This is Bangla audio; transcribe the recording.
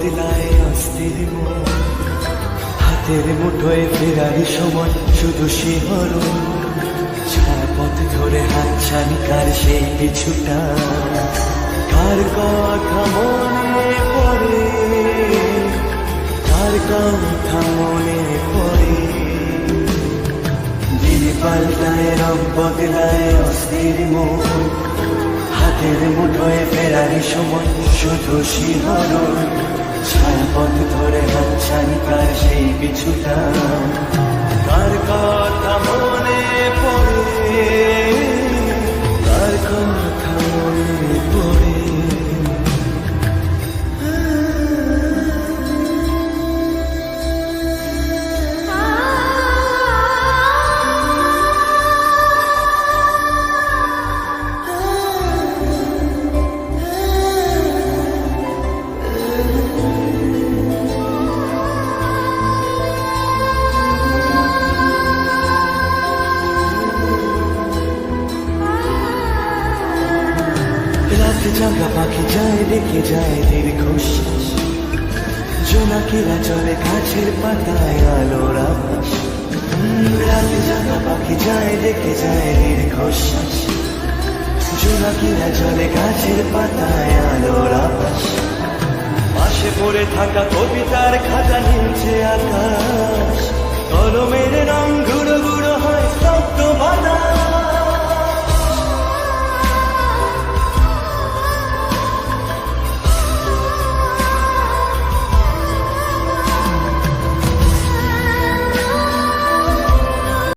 বদলায় অস্থির হাতের মুঠোয় ফেরারি সময়, শুধু শিহরণ ছায়াপথ ধরে হাত ছানিকার সেই পিছুটা কার কথা মনে পড়ে? কার কথা মনে পড়ে? দিন পাল্টায়, রং বদলায় অস্থির মন। হাতের মুঠোয় ফেরারি সময়, শুধু শিহরণ ছানিকার জাগা পাখি যায়, দেখে যায় দীর্ঘশ্বাস। জোনাকিরা চলে গাছের পাতায় আলোর রাত জাগা পাখি যায়, দেখে যায় দীর্ঘশ্বাস। জোনাকিরা চলে গাছের পাতায় আলোর পাশে পড়ে থাকা কবিতার খাতা নিচে আকাশ।